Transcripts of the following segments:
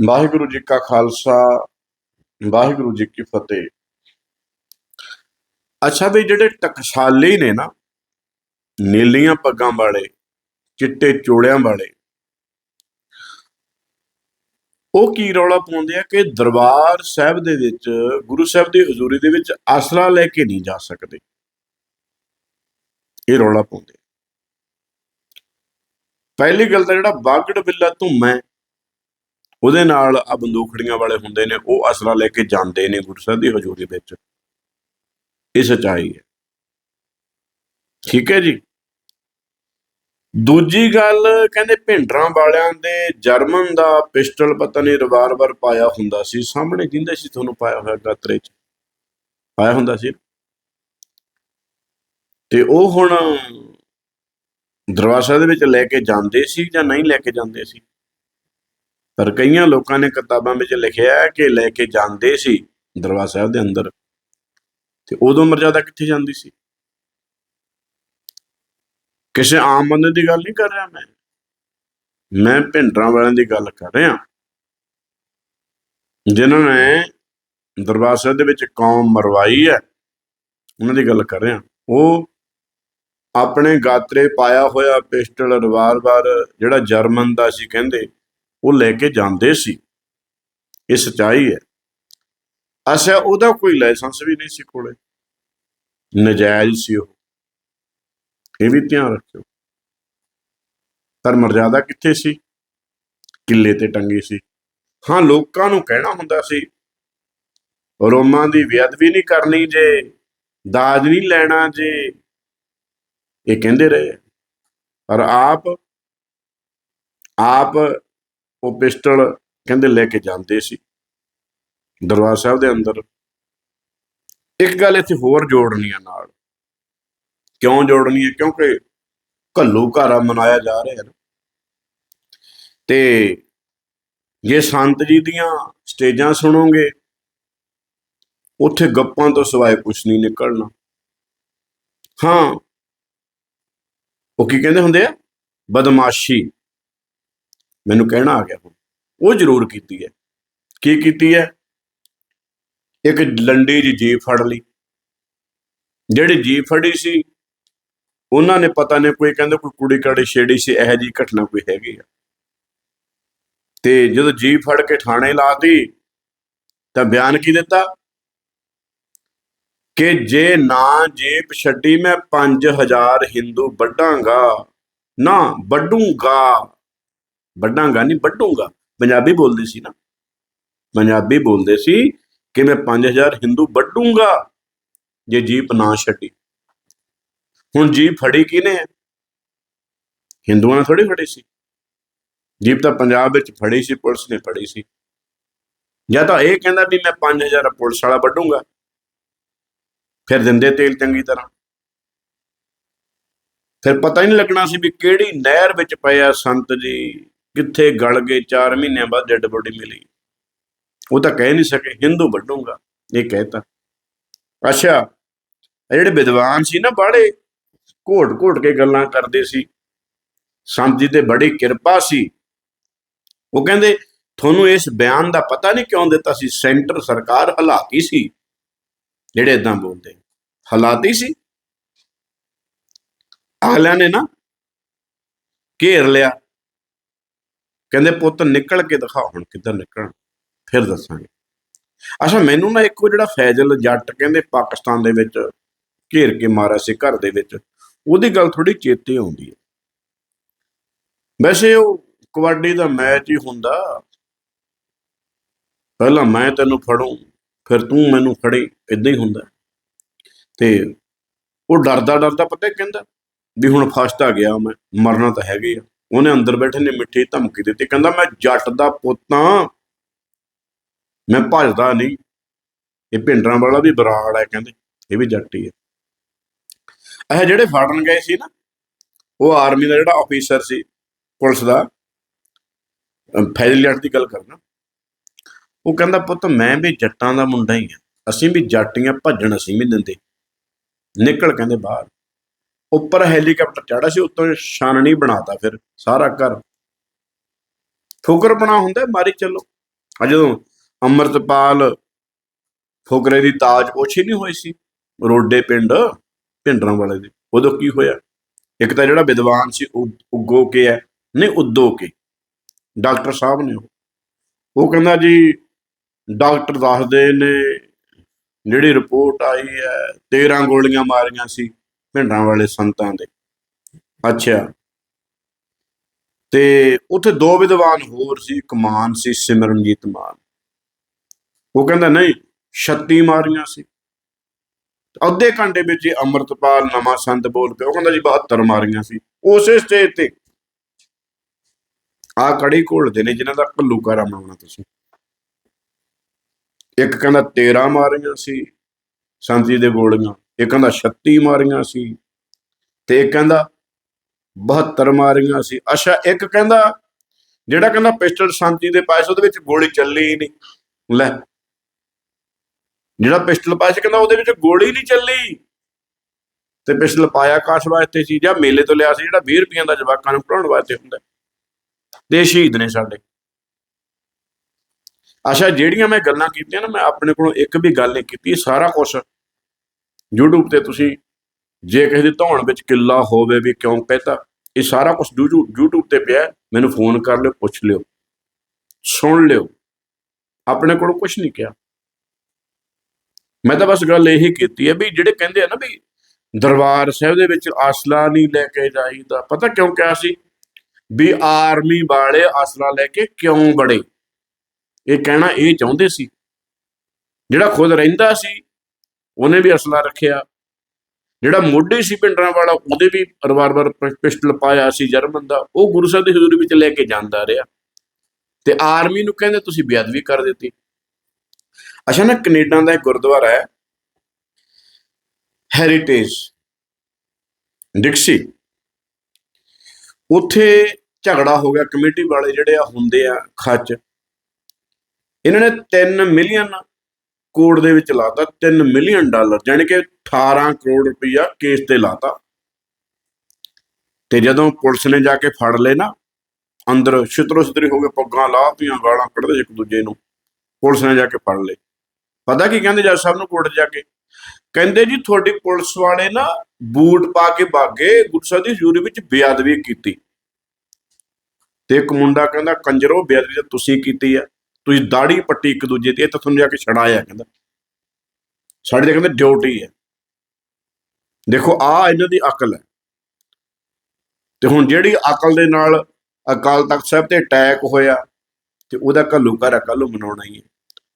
ਵਾਹਿਗੁਰੂ ਜੀ ਕਾ ਖਾਲਸਾ, ਵਾਹਿਗੁਰੂ ਜੀ ਕੀ ਫਤਿਹ। ਅੱਛਾ ਵੀ ਜਿਹੜੇ ਟਕਸਾਲੀ ਨੇ ਨਾ, ਨੀਲੀਆਂ ਪੱਗਾਂ ਵਾਲੇ, ਚਿੱਟੇ ਚੋੜਿਆਂ ਵਾਲੇ, ਉਹ ਕੀ ਰੌਲਾ ਪਾਉਂਦੇ ਆ ਕਿ ਦਰਬਾਰ ਸਾਹਿਬ ਦੇ ਵਿੱਚ, ਗੁਰੂ ਸਾਹਿਬ ਦੀ ਹਜ਼ੂਰੀ ਦੇ ਵਿੱਚ ਆਸਰਾ ਲੈ ਕੇ ਨਹੀਂ ਜਾ ਸਕਦੇ? ਇਹ ਰੌਲਾ ਪਾਉਂਦੇ ਪਹਿਲੀ ਗੱਲ ਤਾਂ ਜਿਹੜਾ ਬਾਗੜ ਬਿੱਲਾ ਧੁੰਮਾ ਹੈ ਉਹਦੇ ਨਾਲ ਆ ਬੰਦੂਖੜੀਆਂ ਵਾਲੇ ਹੁੰਦੇ ਨੇ, ਉਹ ਅਸਲਾ ਲੈ ਕੇ ਜਾਂਦੇ ਨੇ ਗੁਰੂ ਸਾਹਿਬ ਦੀ ਹਜ਼ੂਰੀ ਵਿੱਚ। ਇਹ ਸਚਾਈ ਹੈ। ਠੀਕ ਹੈ ਜੀ। ਦੂਜੀ ਗੱਲ, ਕਹਿੰਦੇ ਭਿੰਡਰਾਂ ਵਾਲਿਆਂ ਦੇ ਜਰਮਨ ਦਾ ਪਿਸਟਲ ਪਤਾ ਨਹੀਂ ਰਿਵਾਲਵਰ ਪਾਇਆ ਹੁੰਦਾ ਸੀ। ਸਾਹਮਣੇ ਜਿੰਦੇ ਸੀ ਤੁਹਾਨੂੰ ਪਾਇਆ ਹੋਇਆ ਗਾਤਰੇ 'ਚ। ਪਾਇਆ ਹੁੰਦਾ ਸੀ। ਤੇ ਉਹ ਹੁਣ ਦਰਵਾਜ਼ਾ ਦੇ ਵਿੱਚ ਲੈ ਕੇ ਜਾਂਦੇ ਸੀ ਜਾਂ ਨਹੀਂ ਲੈ ਕੇ ਜਾਂਦੇ ਸੀ? ਪਰ ਕਈਆਂ ਲੋਕਾਂ ਨੇ ਕਿਤਾਬਾਂ ਵਿੱਚ ਲਿਖਿਆ ਹੈ ਕਿ ਲੈ ਕੇ ਜਾਂਦੇ ਸੀ ਦਰਬਾਰ ਸਾਹਿਬ ਦੇ ਅੰਦਰ। ਤੇ ਉਦੋਂ ਮਰਜ਼ਾਦਾ ਕਿੱਥੇ ਜਾਂਦੀ ਸੀ? ਕਿਸੇ ਆਮ ਬੰਦੇ ਦੀ ਗੱਲ ਨਹੀਂ ਕਰ ਰਿਹਾ ਮੈਂ। ਮੈਂ ਭਿੰਡਰਾਂ ਵਾਲਿਆਂ ਦੀ ਗੱਲ ਕਰ ਰਿਹਾ। ਜਿਨ੍ਹਾਂ ਨੇ ਦਰਬਾਰ ਸਾਹਿਬ ਦੇ ਵਿੱਚ ਕੌਮ ਮਰਵਾਈ ਹੈ, ਉਹਨਾਂ ਦੀ ਗੱਲ ਕਰ ਰਿਹਾ। ਉਹ ਆਪਣੇ ਗਾਤਰੇ ਪਾਇਆ ਹੋਇਆ ਪਿਸਟਲ ਰਿਵਾਲਵਰ ਜਿਹੜਾ ਜਰਮਨ ਦਾ ਸੀ ਕਹਿੰਦੇ ਉਹ ਲੈ ਕੇ ਜਾਂਦੇ ਸੀ। ਇਹ ਸਚਾਈ ਹੈ। ਅਸਾ ਉਹਦਾ ਕੋਈ ਲਾਇਸੈਂਸ ਵੀ ਨਹੀਂ ਸੀ ਕੋਲੇ। ਨਜਾਇਜ਼ ਸੀ ਉਹ। ਇਹ ਵੀ ਧਿਆਨ ਰੱਖਿਓ। ਪਰ ਮਰਜ਼ਾਦਾ ਕਿੱਥੇ ਸੀ? ਕਿੱਲੇ ਤੇ ਟੰਗੀ ਸੀ। ਹਾਂ, ਲੋਕਾਂ ਨੂੰ ਕਹਿਣਾ ਹੁੰਦਾ ਸੀ, ਰੋਮਾਂ ਦੀ ਬੇਅਦਬੀ ਨਹੀਂ ਕਰਨੀ ਜੇ, ਦਾਜ ਨਹੀਂ ਲੈਣਾ ਜੇ। ਇਹ ਕਹਿੰਦੇ ਰਹੇ। ਪਰ ਆਪ ਆਪ ਉਹ ਪਿਸਟਲ ਕਹਿੰਦੇ ਲੈ ਕੇ ਜਾਂਦੇ ਸੀ। ਦਰਬਾਰ ਸਾਹਿਬ ਦੇ ਅੰਦਰ। ਇੱਕ ਗੱਲ ਇੱਥੇ ਹੋਰ ਜੋੜਨੀ ਆ ਨਾਲ। ਕਿਉਂ ਜੋੜਨੀ ਹੈ ਕਿਉਂਕਿ ਘੱਲੂ ਘਾਰਾ ਮਨਾਇਆ ਜਾ ਰਿਹਾ ਹੈ ਨਾ। ਤੇ ਜੇ ਸੰਤ ਜੀ ਦੀਆਂ ਸਟੇਜਾਂ ਸੁਣੋਗੇ, ਉੱਥੇ ਗੱਪਾਂ ਤੋਂ ਸਿਵਾਏ ਕੁਝ ਨਹੀਂ ਨਿਕਲਣਾ। ਹਾਂ, ਉਹ ਕੀ ਕਹਿੰਦੇ ਹੁੰਦੇ ਆ? ਬਦਮਾਸ਼ੀ। ਮੈਨੂੰ ਕਹਿਣਾ ਆ ਗਿਆ। ਹੁਣ ਉਹ ਜ਼ਰੂਰ ਕੀਤੀ ਹੈ। ਕੀ ਕੀਤੀ ਹੈ? ਇੱਕ ਲੰਡੀ ਜੀ ਜੀਪ ਫੜ ਲਈ। ਜਿਹੜੀ ਜੀਪ ਫੜੀ ਸੀ, ਉਹਨਾਂ ਨੇ ਪਤਾ ਨਹੀਂ ਕੋਈ ਕਹਿੰਦੇ ਕੋਈ ਕੁੜੀ ਕਾੜੀ ਛੇੜੀ ਸੀ, ਇਹੋ ਜੀ ਘਟਨਾ ਕੋਈ ਹੈਗੀ ਆ। ਤੇ ਜਦੋਂ ਜੀਪ ਫੜ ਕੇ ਥਾਣੇ ਲਾਤੀ ਤਾਂ ਬਿਆਨ ਕੀ ਦਿੱਤਾ? ਕਿ ਜੇ ਨਾ ਜੀਪ ਛੱਡੀ, ਮੈਂ 5000 ਹਿੰਦੂ ਵੱਢਾਂਗਾ, ਨਾ ਵੱਢੂੰਗਾ। ਵੱਢਾਂਗਾ ਨਹੀਂ, ਵੱਢੂੰਗਾ। ਪੰਜਾਬੀ ਬੋਲਦੇ ਸੀ ਨਾ। ਪੰਜਾਬੀ ਬੋਲਦੇ ਸੀ ਕਿ ਮੈਂ 5000 ਹਿੰਦੂ ਵੱਢੂੰਗਾ, ਜੇ ਜੀਪ ਨਾ ਛੱਡੀ। ਹੁਣ ਜੀਪ ਫੜੀ ਕਿਨੇ ਹੈ ਹਿੰਦੂਆਂ ਨੇ ਥੋੜੀ ਫੜੀ ਸੀ। ਜੀਪ ਤਾਂ ਪੰਜਾਬ ਵਿੱਚ ਫੜੀ ਸੀ, ਪੁਲਿਸ ਨੇ ਫੜੀ ਸੀ। ਜਾਂ ਤਾਂ ਇਹ ਕਹਿੰਦਾ ਵੀ ਮੈਂ 5000 ਪੁਲਿਸ ਵਾਲਾ ਵੱਢੂੰਗਾ। ਫਿਰ ਦਿੰਦੇ ਤੇਲ ਚੰਗੀ ਤਰ੍ਹਾਂ। ਫਿਰ ਪਤਾ ਹੀ ਨਹੀਂ ਲੱਗਣਾ ਸੀ ਵੀ ਕਿਹੜੀ ਨਹਿਰ ਵਿੱਚ ਪਏ ਆ ਸੰਤ ਜੀ। ਕਿੱਥੇ ਗਲ ਗਏ 4 ਮਹੀਨਿਆਂ ਬਾਅਦ ਡੈੱਡ ਬੋਡੀ ਮਿਲੀ। ਉਹ ਤਾਂ ਕਹਿ ਨਹੀਂ ਸਕੇ, ਹਿੰਦੂ ਵੱਢੂੰਗਾ, ਇਹ ਕਹਿਤਾ। ਅੱਛਾ ਜਿਹੜੇ ਵਿਦਵਾਨ ਸੀ ਨਾ ਬਾੜੇ ਘੋਟ ਘੋਟ ਕੇ ਗੱਲਾਂ ਕਰਦੇ ਸੀ। ਸੰਤ ਜੀ ਤੇ ਬੜੀ ਕਿਰਪਾ ਸੀ। ਉਹ ਕਹਿੰਦੇ, ਤੁਹਾਨੂੰ ਇਸ ਬਿਆਨ ਦਾ ਪਤਾ ਨਹੀਂ ਕਿਉਂ ਦਿੱਤਾ ਸੀ? ਸੈਂਟਰ ਸਰਕਾਰ ਹਲਾਕੀ ਸੀ। ਜਿਹੜੇ ਇਦਾਂ ਬੋਲਦੇ। ਹਲਾਤੀ ਸੀ। ਅਗਲਿਆਂ ਨੇ ਨਾ, ਘੇਰ ਲਿਆ। ਕਹਿੰਦੇ ਪੁੱਤ ਨਿਕਲ ਕੇ ਦਿਖਾ, ਹੁਣ ਕਿੱਧਰ ਨਿਕਲਣ? ਫਿਰ ਦੱਸਾਂਗੇ। ਅੱਛਾ, ਮੈਨੂੰ ਨਾ ਇੱਕੋ ਜਿਹੜਾ ਫੈਜ਼ਲ ਜੱਟ ਕਹਿੰਦੇ ਪਾਕਿਸਤਾਨ ਦੇ ਵਿੱਚ ਘੇਰ ਕੇ ਮਾਰਿਆ ਸੀ, ਘਰ ਦੇ ਵਿੱਚ, ਉਹਦੀ ਗੱਲ ਥੋੜੀ ਚੇਤੇ ਆਉਂਦੀ ਹੈ। ਵੈਸੇ ਉਹ ਕਬੱਡੀ ਦਾ ਮੈਚ ਹੀ ਹੁੰਦਾ। ਪਹਿਲਾਂ ਮੈਂ ਤੈਨੂੰ ਫੜੂੰ, ਫਿਰ ਤੂੰ ਮੈਨੂੰ ਫੜੀ ਇਦਾਂ ਹੀ ਹੁੰਦਾ। ਤੇ ਉਹ ਡਰਦਾ ਡਰਦਾ ਪਤਾ ਕੀ ਕਹਿੰਦਾ? ਵੀ ਹੁਣ ਫਸਟ ਆ ਗਿਆ ਮੈਂ, ਮਰਨਾ ਤਾਂ ਹੈਗੇ ਆ। ਉਹਨੇ ਅੰਦਰ ਬੈਠੇ ਨੇ ਮਿੱਠੀ ਧਮਕੀ ਦਿੱਤੀ। ਕਹਿੰਦਾ, ਮੈਂ ਜੱਟ ਦਾ ਪੁੱਤ ਪੁੱਤਾਂ ਮੈਂ ਭੱਜਦਾ ਨਹੀਂ। ਇਹ ਭਿੰਡਰਾਂ ਵਾਲਾ ਵੀ ਬਰਾੜ ਹੈ, ਕਹਿੰਦੇ। ਇਹ ਵੀ ਜੱਟ ਹੀ ਹੈ। ਇਹ ਜਿਹੜੇ ਫੜਨ ਗਏ ਸੀ ਨਾ, ਉਹ ਆਰਮੀ ਦਾ ਜਿਹੜਾ ਆਫੀਸਰ ਸੀ, ਪੁਲਿਸ ਦਾ ਫੈਜ਼ਲ ਦੀ ਗੱਲ ਕਰਨਾ। ਉਹ ਕਹਿੰਦਾ, ਪੁੱਤ, ਮੈਂ ਵੀ ਜੱਟਾਂ ਦਾ ਮੁੰਡਾ ਹੀ ਆ ਅਸੀਂ ਵੀ ਜੱਟੀਆਂ ਭੱਜਣ ਅਸੀਂ ਵੀ ਦਿੰਦੇ। ਨਿਕਲ ਕਹਿੰਦੇ ਬਾਹਰ। ਉੱਪਰ ਹੈਲੀਕਾਪਟਰ ਚੜਾ ਸੀ ਉੱਤੋਂ ਛਾਨਣੀ ਬਣਾਤਾ ਫਿਰ, ਸਾਰਾ ਘਰ। ਫੁਕਰਪਣਾ ਹੁੰਦਾ, ਮਾਰੀ ਚੱਲੋ। ਆ ਜਦੋਂ ਅੰਮ੍ਰਿਤਪਾਲ ਫੁਕਰੇ ਦੀ ਤਾਜ ਪੋਛੀ ਨਹੀਂ ਹੋਈ ਸੀ, ਰੋਡੇ ਪਿੰਡ ਭਿੰਡਰਾਂ ਵਾਲੇ ਦੇ, ਉਦੋਂ ਕੀ ਹੋਇਆ? ਇੱਕ ਤਾਂ ਜਿਹੜਾ ਵਿਦਵਾਨ ਸੀ, ਉਹ ਉਗੋ ਕੇ ਹੈ, ਨਹੀਂ ਉਦੋ ਕੇ। ਡਾਕਟਰ ਸਾਹਿਬ ਨੇ ਉਹ। ਕਹਿੰਦਾ ਜੀ, ਡਾਕਟਰ ਦੱਸਦੇ ਨੇ, ਜਿਹੜੀ ਰਿਪੋਰਟ ਆਈ ਹੈ 13 ਗੋਲੀਆਂ ਮਾਰੀਆਂ ਸੀ। ਭਿੰਡਰਾਂ ਵਾਲੇ ਸੰਤਾਂ ਦੇ। ਅੱਛਾ। ਤੇ ਉੱਥੇ ਦੋ ਵਿਦਵਾਨ ਹੋਰ ਸੀ, ਇੱਕ ਮਾਨ ਸੀ, ਸਿਮਰਨਜੀਤ ਮਾਨ। ਉਹ ਕਹਿੰਦਾ, ਨਹੀਂ 36 ਮਾਰੀਆਂ ਸੀ। ਅੱਧੇ ਘੰਟੇ ਵਿੱਚ ਹੀ ਅੰਮ੍ਰਿਤਪਾਲ ਨਵਾਂ ਸੰਤ ਬੋਲ ਪਿਆ। ਉਹ ਕਹਿੰਦਾ, ਜੀ 72 ਮਾਰੀਆਂ ਸੀ। ਉਸੇ ਸਟੇਜ ਤੇ ਆ ਕੜੀ ਘੋਲਦੇ ਨੇ, ਜਿਨ੍ਹਾਂ ਦਾ ਘੱਲੂਕਾਰਾ ਬਣਾਉਣਾ ਤੁਸੀਂ। ਇੱਕ ਕਹਿੰਦਾ 13 ਮਾਰੀਆਂ ਸੀ ਸੰਤ ਜੀ ਦੇ ਗੋਲੀਆਂ ਇੱਕ ਕਹਿੰਦਾ 36 ਮਾਰੀਆਂ ਸੀ ਤੇ ਇੱਕ ਕਹਿੰਦਾ 72 ਮਾਰੀਆਂ ਸੀ। ਅੱਛਾ, ਇੱਕ ਕਹਿੰਦਾ ਜਿਹੜਾ ਕਹਿੰਦਾ ਪਿਸਟਲ ਸ਼ਾਂਤੀ ਜੀ ਦੇ ਪਾਸ ਉਹਦੇ ਵਿੱਚ ਗੋਲੀ ਚੱਲੀ ਨਹੀਂ। ਲੈ, ਜਿਹੜਾ ਪਿਸਟਲ ਪਾਇਆ ਸੀ ਕਹਿੰਦਾ ਉਹਦੇ ਵਿੱਚ ਗੋਲੀ ਨਹੀਂ ਚੱਲੀ। ਤੇ ਪਿਸਟਲ ਪਾਇਆ ਕਾਸ਼ ਵਾਸਤੇ ਸੀ? ਜਾਂ ਮੇਲੇ ਤੋਂ ਲਿਆ ਸੀ, ਜਿਹੜਾ 20 ਰੁਪਈਆਂ ਦਾ ਜਵਾਕਾਂ ਨੂੰ ਪੜਾਉਣ ਵਾਸਤੇ ਹੁੰਦਾ ਤੇ ਸ਼ਹੀਦ ਨੇ ਸਾਡੇ। ਅੱਛਾ, ਜਿਹੜੀਆਂ ਮੈਂ ਗੱਲਾਂ ਕੀਤੀਆਂ ਨਾ, ਮੈਂ ਆਪਣੇ ਕੋਲੋਂ ਇੱਕ ਵੀ ਗੱਲ ਨਹੀਂ ਕੀਤੀ ਸਾਰਾ ਕੁਝ YouTube ਤੇ ਤੁਸੀਂ ਜੇ ਕਿਸੇ ਦੀ ਧੌਣ ਵਿੱਚ ਕਿੱਲਾ ਹੋਵੇ ਵੀ ਕਿਉਂ ਕਹਤਾ ਇਹ ਸਾਰਾ ਕੁਝ YouTube ਤੇ ਪਿਆ ਮੈਨੂੰ ਫੋਨ ਕਰ ਲਿਓ, ਪੁੱਛ ਲਿਓ, ਸੁਣ ਲਿਓ। ਆਪਣੇ ਕੋਲੋਂ ਕੁਝ ਨਹੀਂ ਕਿਹਾ। ਮੈਂ ਤਾਂ ਬਸ ਗੱਲ ਇਹੀ ਕੀਤੀ ਹੈ ਵੀ ਜਿਹੜੇ ਕਹਿੰਦੇ ਆ ਨਾ ਵੀ ਦਰਬਾਰ ਸਾਹਿਬ ਦੇ ਵਿੱਚ ਅਸਲਾ ਨਹੀਂ ਲੈ ਕੇ ਜਾਈਦਾ, ਪਤਾ ਕਿਉਂ ਕਿਹਾ ਸੀ? ਵੀ ਆਰਮੀ ਵਾਲੇ ਅਸਲਾ ਲੈ ਕੇ ਕਿਉਂ ਬੜੇ ਇਹ ਕਹਿਣਾ ਇਹ ਚਾਹੁੰਦੇ ਸੀ। ਜਿਹੜਾ ਖੁਦ ਰਹਿੰਦਾ ਸੀ ਉਹਨੇ ਵੀ ਅਸਲਾ ਰੱਖਿਆ। ਜਿਹੜਾ ਮੋਢੀ ਸੀ ਪਿੰਡਰਾਂ ਵਾਲਾ, ਉਹਦੇ ਵੀ ਰਿਵਾਲਵਰ ਪਿਸਟਲ ਪਾਇਆ ਸੀ ਜਰਮਨ ਦਾ। ਉਹ ਗੁਰੂ ਸਾਹਿਬ ਦੀ ਹਜ਼ੂਰੀ ਵਿੱਚ ਲੈ ਕੇ ਜਾਂਦਾ ਰਿਹਾ। ਤੇ ਆਰਮੀ ਨੂੰ ਕਹਿੰਦੇ, ਤੁਸੀਂ ਬੇਅਦਬੀ ਕਰ ਦਿੱਤੀ। ਅੱਛਾ, ਨਾ ਕੈਨੇਡਾ ਦਾ ਇੱਕ ਗੁਰਦੁਆਰਾ ਹੈ। ਹੈਰੀਟੇਜ ਡਿਕਸੀ ਉੱਥੇ ਝਗੜਾ ਹੋ ਗਿਆ। ਕਮੇਟੀ ਵਾਲੇ ਜਿਹੜੇ ਆ ਹੁੰਦੇ ਆ ਖੱਚ। ਇਹਨਾਂ ਨੇ 3 ਮਿਲੀਅਨ ਕੋਰਟ ਦੇ ਵਿੱਚ ਲਾਤਾ 3 ਮਿਲੀਅਨ ਡਾਲਰ, ਜਾਣੀ ਕਿ 18 ਕਰੋੜ ਰੁਪਈਆ ਕੇਸ ਤੇ ਲਾਤਾ। ਤੇ ਜਦੋਂ ਪੁਲਿਸ ਨੇ ਜਾ ਕੇ ਫੜ ਲਏ ਨਾ, ਅੰਦਰ ਛਿਤਰੋ ਛਿਤਰੀ ਹੋ ਕੇ ਪੱਗਾਂ ਲਾਹਤੀਆਂ ਗਾਲਾਂ ਕੱਢਦੇ ਇੱਕ ਦੂਜੇ ਨੂੰ, ਪੁਲਿਸ ਨੇ ਜਾ ਕੇ ਫੜ ਲਏ। ਪਤਾ ਕੀ ਕਹਿੰਦੇ ਜੱਜ ਸਾਹਿਬ ਨੂੰ ਕੋਰਟ ਜਾ ਕੇ? ਕਹਿੰਦੇ ਜੀ ਤੁਹਾਡੀ ਪੁਲਿਸ ਵਾਲੇ ਨਾ ਬੂਟ ਪਾ ਕੇ ਭਾਗੇ ਗੁਰੂ ਦੀ ਹਜ਼ੂਰੀ ਵਿੱਚ ਬੇਅਦਬੀ ਕੀਤੀ। ਤੇ ਇੱਕ ਮੁੰਡਾ ਕਹਿੰਦਾ, ਕੰਜਰੋ, ਬੇਅਦਬੀ ਤਾਂ ਤੁਸੀਂ ਕੀਤੀ ਆ। ਤੁਸੀਂ ਦਾੜੀ ਪੱਟੀ ਇੱਕ ਦੂਜੇ ਤੇ, ਇਹ ਤਾਂ ਤੁਹਾਨੂੰ ਜਾ ਕੇ ਛੜਾਇਆ ਕਹਿੰਦਾ। ਸਾਡੇ ਤੇ ਕਹਿੰਦੇ ਡਿਊਟੀ ਹੈ। ਦੇਖੋ, ਆ ਇਹਨਾਂ ਦੀ ਅਕਲ ਹੈ। ਤੇ ਹੁਣ ਜਿਹੜੀ ਅਕਲ ਦੇ ਨਾਲ ਅਕਾਲ ਤਖਤ ਸਾਹਿਬ ਤੇ ਅਟੈਕ ਹੋਇਆ, ਤੇ ਉਹਦਾ ਕੱਲੂ ਘਰ ਕੱਲੂ ਮਨਾਉਣਾ ਹੀ ਹੈ।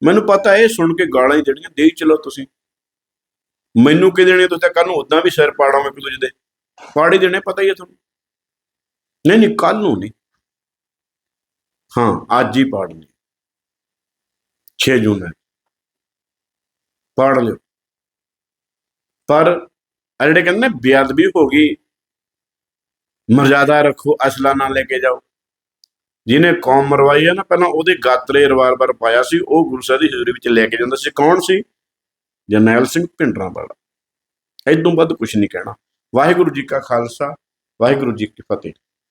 ਮੈਨੂੰ ਪਤਾ ਇਹ ਸੁਣ ਕੇ ਗਾਲਾਂ ਹੀ ਜਿਹੜੀਆਂ ਦੇਈ ਚਲੋ ਤੁਸੀਂ। ਮੈਨੂੰ ਕਿ ਦੇਣੇ ਤੁਸੀਂ ਕੱਲ ਨੂੰ ਉਦਾਂ ਵੀ ਸਿਰ ਪਾੜਾਂਗੇ ਇੱਕ ਦੂਜੇ ਦੇ। ਪਾੜੀ ਦੇਣੇ, ਪਤਾ ਹੀ ਹੈ ਤੁਹਾਨੂੰ। ਨਹੀਂ ਨਹੀਂ ਕੱਲ ਨੂੰ ਨਹੀਂ। ਹਾਂ, ਅੱਜ ਹੀ ਪਾੜਨੇ 6 ਜੂਨ ਹੈ ਪੜ੍ਹ ਲਿਓ। ਪਰ ਆ ਜਿਹੜੇ ਕਹਿੰਦੇ ਨੇ ਬੇਅਦਬੀ ਹੋ ਗਈ, ਮਰਜ਼ਾਦਾ ਰੱਖੋ, ਅਸਲਾ ਨਾ ਲੈ ਕੇ ਜਾਓ। ਜਿਹਨੇ ਕੌਮ ਮਰਵਾਈ ਹੈ ਨਾ, ਪਹਿਲਾਂ ਉਹਦੇ ਗਾਤਲੇ ਰਵਾਰ ਵਾਰ ਪਾਇਆ ਸੀ, ਉਹ ਗੁਰੂ ਸਾਹਿਬ ਦੀ ਹਜ਼ੂਰੀ ਵਿੱਚ ਲੈ ਕੇ ਜਾਂਦਾ ਸੀ। ਕੌਣ ਸੀ? ਜਰਨੈਲ ਸਿੰਘ ਭਿੰਡਰਾਂ ਵਾਲਾ ਇਦੋਂ ਵੱਧ ਕੁਝ ਨਹੀਂ ਕਹਿਣਾ। ਵਾਹਿਗੁਰੂ ਜੀ ਕਾ ਖਾਲਸਾ, ਵਾਹਿਗੁਰੂ ਜੀ ਕੀ ਫਤਿਹ।